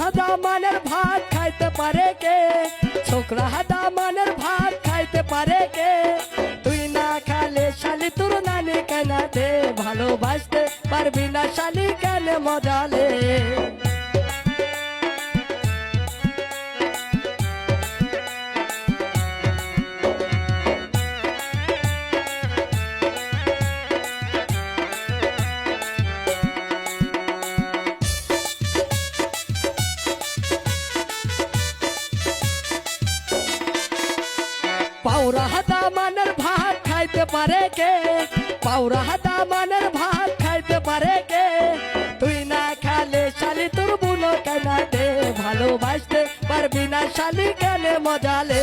হাদা মানের ভাত খাইতে পারে কে ছোকরা হাদা মানের ভাত খাইতে পারে কে তুই না খালে শালি তোর নানি কেনাতে ভালোবাসতে পারবি না শালি কেন মজালে পাউরা হাতা মানের ভাত খাইতে পারে কে? পাউরা হাতা মানের ভাত খাইতে পারে কে? তুই না খালে শালি তোর বুনো কেনাতে ভালোবাসতে পারবি না শালি কেনে মজালে।